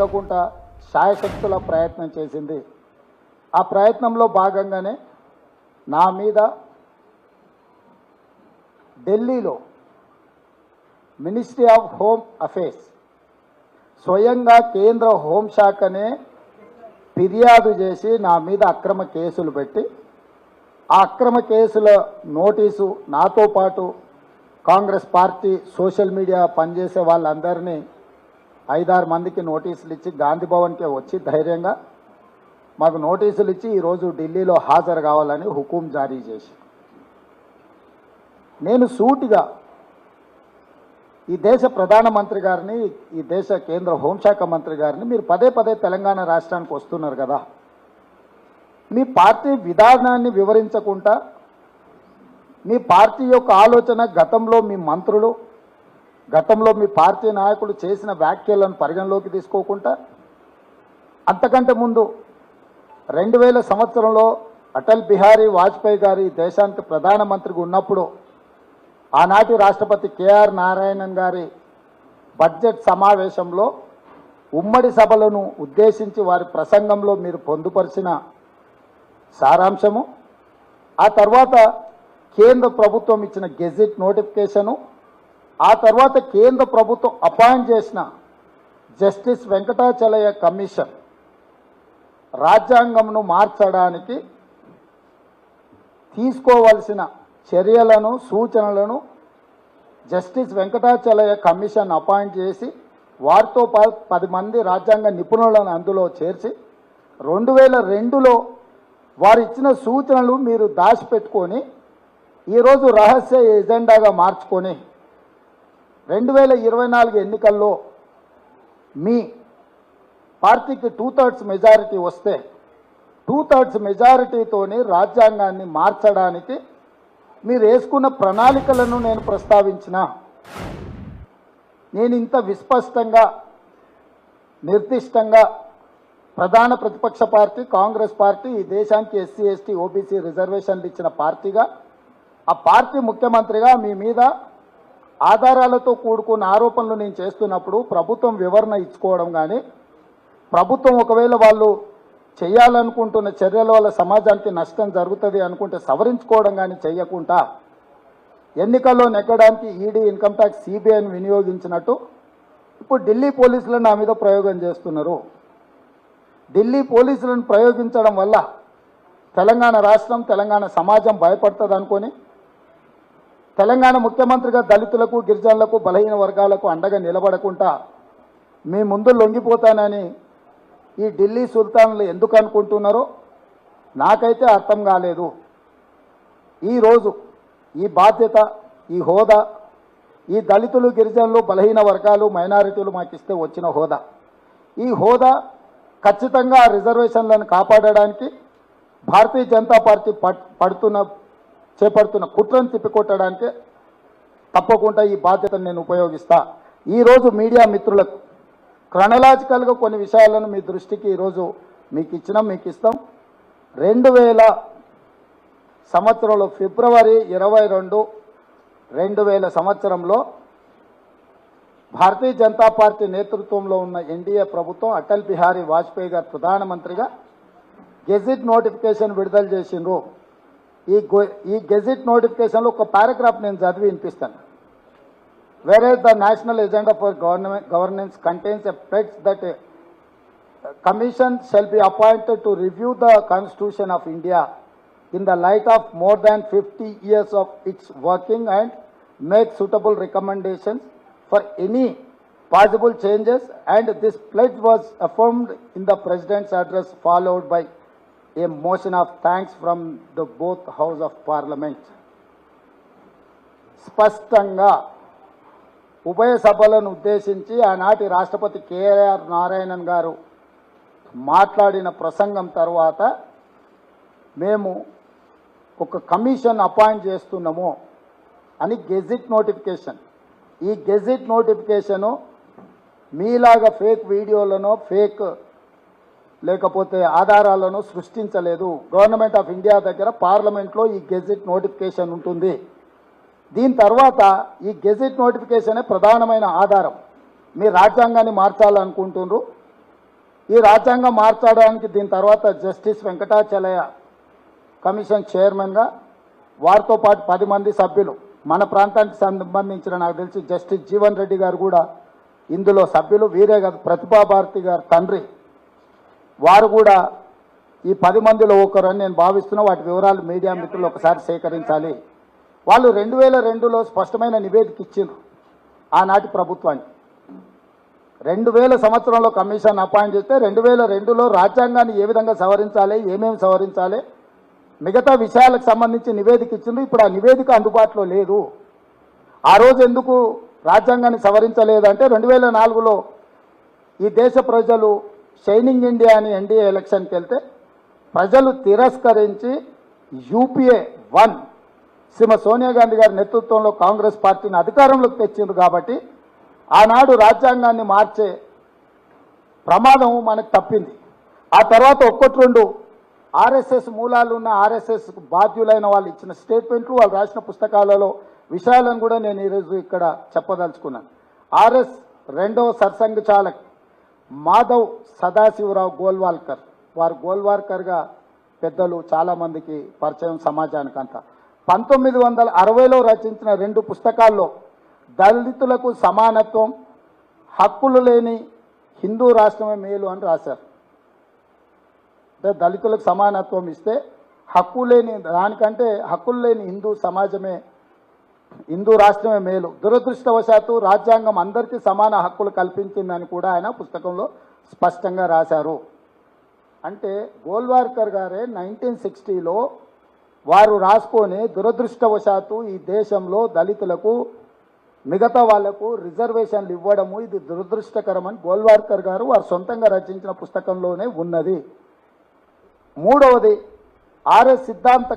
తగ్గకుండా శాయశక్తుల ప్రయత్నం చేసింది. ఆ ప్రయత్నంలో భాగంగానే నా మీద ఢిల్లీలో మినిస్ట్రీ ఆఫ్ హోమ్ అఫేర్స్ స్వయంగా కేంద్ర హోంశాఖనే ఫిర్యాదు చేసి నా మీద అక్రమ కేసులు పెట్టి ఆ అక్రమ కేసుల నోటీసు నాతో పాటు కాంగ్రెస్ పార్టీ సోషల్ మీడియా పనిచేసే వాళ్ళందరినీ ఐదారు మందికి నోటీసులు ఇచ్చి గాంధీ భవన్కే వచ్చి ధైర్యంగా మాకు నోటీసులు ఇచ్చి ఈరోజు ఢిల్లీలో హాజరు కావాలని హుకుం జారీ చేసి. నేను సూటిగా ఈ దేశ ప్రధానమంత్రి గారిని ఈ దేశ కేంద్ర హోంశాఖ మంత్రి గారిని మీరు పదే పదే తెలంగాణ రాష్ట్రానికి వస్తున్నారు కదా. మీ పార్టీ విధానాన్ని వివరించకుండా మీ పార్టీ యొక్క ఆలోచన గతంలో మీ మంత్రులు గతంలో మీ పార్టీ నాయకులు చేసిన వ్యాఖ్యలను పరిగణలోకి తీసుకోకుండా అంతకంటే ముందు రెండు వేల సంవత్సరంలో అటల్ బిహారీ వాజ్పేయి గారి దేశానికి ప్రధానమంత్రిగా ఉన్నప్పుడు ఆనాటి రాష్ట్రపతి కేఆర్ నారాయణన్ గారి బడ్జెట్ సమావేశంలో ఉమ్మడి సభలను ఉద్దేశించి వారి ప్రసంగంలో మీరు పొందుపరిచిన సారాంశము. ఆ తర్వాత కేంద్ర ప్రభుత్వం ఇచ్చిన గెజిట్ నోటిఫికేషను ఆ తర్వాత కేంద్ర ప్రభుత్వం అపాయింట్ చేసిన జస్టిస్ వెంకటాచలయ కమిషన్ రాజ్యాంగంను మార్చడానికి తీసుకోవలసిన చర్యలను సూచనలను జస్టిస్ వెంకటాచలయ కమిషన్ అపాయింట్ చేసి వారితో పాటు పది మంది రాజ్యాంగ నిపుణులను అందులో చేర్చి రెండు వేల రెండులో వారు ఇచ్చిన సూచనలు మీరు దాచిపెట్టుకొని ఈరోజు రహస్య ఎజెండాగా మార్చుకొని రెండు వేల ఇరవై నాలుగు ఎన్నికల్లో మీ పార్టీకి టూ థర్డ్స్ మెజారిటీ వస్తే టూ థర్డ్స్ మెజారిటీతోని రాజ్యాంగాన్ని మార్చడానికి మీరు వేసుకున్న ప్రణాళికలను నేను ప్రస్తావించిన. నేను ఇంత విస్పష్టంగా నిర్దిష్టంగా ప్రధాన ప్రతిపక్ష పార్టీ కాంగ్రెస్ పార్టీ ఈ దేశానికి ఎస్సీ ఎస్టీ ఓబీసీ రిజర్వేషన్లు ఇచ్చిన పార్టీగా ఆ పార్టీ ముఖ్యమంత్రిగా మీ మీద ఆధారాలతో కూడుకున్న ఆరోపణలు నేను చేస్తున్నప్పుడు ప్రభుత్వం వివరణ ఇచ్చుకోవడం కానీ ప్రభుత్వం ఒకవేళ వాళ్ళు చేయాలనుకుంటున్న చర్యల వల్ల సమాజానికి నష్టం జరుగుతుంది అనుకుంటే సవరించుకోవడం కానీ చేయకుండా ఎన్నికల్లో నెగ్గడానికి ఈడీ ఇన్కమ్ ట్యాక్స్ సిబిఐని వినియోగించినట్టు ఇప్పుడు ఢిల్లీ పోలీసులు నా మీద ప్రయోగం చేస్తున్నారు. ఢిల్లీ పోలీసులను ప్రయోగించడం వల్ల తెలంగాణ రాష్ట్రం తెలంగాణ సమాజం భయపడుతుంది అనుకొని తెలంగాణ ముఖ్యమంత్రిగా దళితులకు గిరిజనులకు బలహీన వర్గాలకు అండగా నిలబడకుండా మీ ముందు లొంగిపోతానని ఈ ఢిల్లీ సుల్తాన్లు ఎందుకు అనుకుంటున్నారో నాకైతే అర్థం కాలేదు. ఈరోజు ఈ బాధ్యత ఈ హోదా ఈ దళితులు గిరిజనులు బలహీన వర్గాలు మైనారిటీలు మాకు ఇస్తే వచ్చిన హోదా. ఈ హోదా ఖచ్చితంగా రిజర్వేషన్లను కాపాడడానికి భారతీయ జనతా పార్టీ పడుతున్న చేపడుతున్న కుట్రను తిప్పికొట్టడానికి తప్పకుండా ఈ బాధ్యతను నేను ఉపయోగిస్తా. ఈరోజు మీడియా మిత్రులకు క్రనలాజికల్గా కొన్ని విషయాలను మీ దృష్టికి ఈరోజు మీకు ఇచ్చినాం మీకు ఇస్తాం. రెండు వేల సంవత్సరంలో ఫిబ్రవరి ఇరవై రెండు రెండు వేల సంవత్సరంలో భారతీయ జనతా పార్టీ నేతృత్వంలో ఉన్న ఎన్డీఏ ప్రభుత్వం అటల్ బిహారీ వాజ్పేయి గారు ప్రధానమంత్రిగా గెజిట్ నోటిఫికేషన్ విడుదల చేసిండ్రు. ఈ గొ- ఈ గెజిట్ నోటిఫికేషన్లో ఒక పారాగ్రాఫ్ నేను చదివి వినిపిస్తాను whereas the national agenda for government, governance contains a pledge that a commission shall be appointed to review the constitution of India in the light of more than 50 years of its working and make suitable recommendations for any possible changes and this pledge was affirmed in the president's address followed by a motion of thanks from the both house of parliament. స్పష్టంగా ఉభయ సభలను ఉద్దేశించి ఆనాటి రాష్ట్రపతి KR Narayanan గారు మాట్లాడిన ప్రసంగం తర్వాత మేము ఒక కమిషన్ అపాయింట్ చేస్తున్నాము అని గెజిట్ నోటిఫికేషన్. ఈ గెజిట్ నోటిఫికేషను మీలాగా ఫేక్ వీడియోలను ఫేక్ లేకపోతే ఆధారాలను సృష్టించలేదు. గవర్నమెంట్ ఆఫ్ ఇండియా దగ్గర పార్లమెంట్లో ఈ గెజిట్ నోటిఫికేషన్ ఉంటుంది. దీని తర్వాత ఈ గెజిట్ నోటిఫికేషనే ప్రధానమైన ఆధారం. మీ రాజ్యాంగాన్ని మార్చాలనుకుంటున్నారు ఈ రాజ్యాంగం మార్చడానికి దీని తర్వాత జస్టిస్ వెంకటాచలయ కమిషన్ చైర్మన్గా వారితో పాటు పది మంది సభ్యులు మన ప్రాంతానికి సంబంధించిన నాకు తెలిసి జస్టిస్ జీవన్ రెడ్డి గారు కూడా ఇందులో సభ్యులు వీరే కాదు ప్రతిభాభారతి గారు తండ్రి. వారు కూడా ఈ పది మందిలో ఒకరని నేను భావిస్తున్నా. వాటి వివరాలు మీడియా మిత్రులు ఒకసారి సేకరించాలి. వాళ్ళు రెండు వేల రెండులో స్పష్టమైన నివేదిక ఇచ్చిండ్రు. ఆనాటి ప్రభుత్వానికి. రెండు వేల సంవత్సరంలో కమిషన్ అపాయింట్ చేస్తే రెండు వేల రెండులో రాజ్యాంగాన్ని ఏ విధంగా సవరించాలి ఏమేమి సవరించాలి మిగతా విషయాలకు సంబంధించి నివేదిక ఇచ్చిండ్రు. ఇప్పుడు ఆ నివేదిక అందుబాటులో లేదు. ఆ రోజు ఎందుకు రాజ్యాంగాన్ని సవరించలేదంటే రెండు వేల నాలుగులో ఈ దేశ ప్రజలు షైనింగ్ ఇండియా అని ఎన్డీఏ ఎలక్షన్కి వెళ్తే ప్రజలు తిరస్కరించి యూపీఏ వన్ శ్రీమ సోనియా గాంధీ గారి నేతృత్వంలో కాంగ్రెస్ పార్టీని అధికారంలోకి తెచ్చింది కాబట్టి ఆనాడు రాజ్యాంగాన్ని మార్చే ప్రమాదం మనకు తప్పింది. ఆ తర్వాత ఒక్కటి రెండు ఆర్ఎస్ఎస్ మూలాలు ఉన్న ఆర్ఎస్ఎస్ బాధ్యులైన వాళ్ళు ఇచ్చిన స్టేట్మెంట్లు వాళ్ళు రాసిన పుస్తకాలలో విషయాలను కూడా నేను ఈరోజు ఇక్కడ చెప్పదలుచుకున్నాను. ఆర్ఎస్ రెండవ సర్సంఘ చాలక్ మాధవ్ సదాశివరావు గోల్వాల్కర్. వారు గోల్వాల్కర్గా పెద్దలు చాలామందికి పరిచయం సమాజానికి అంతా పంతొమ్మిది వందల అరవైలో రచించిన రెండు పుస్తకాల్లో దళితులకు సమానత్వం హక్కులు లేని హిందూ రాష్ట్రమే మేలు అని రాశారు. అంటే దళితులకు సమానత్వం ఇస్తే హక్కు లేని దానికంటే హక్కులు లేని హిందూ సమాజమే హిందూ రాష్ట్రమే మేలు. దురదృష్టవశాత్తు రాజ్యాంగం అందరికీ సమాన హక్కులు కల్పించిందని కూడా ఆయన పుస్తకంలో స్పష్టంగా రాశారు. అంటే గోల్వార్కర్ గారే నైన్టీన్ సిక్స్టీలో వారు రాసుకొని దురదృష్టవశాత్తు ఈ దేశంలో దళితులకు మిగతా వాళ్ళకు రిజర్వేషన్లు ఇవ్వడము ఇది దురదృష్టకరమని గోల్వార్కర్ గారు వారు సొంతంగా రచించిన పుస్తకంలోనే ఉన్నది. మూడవది ఆర్ఎస్ సిద్ధాంత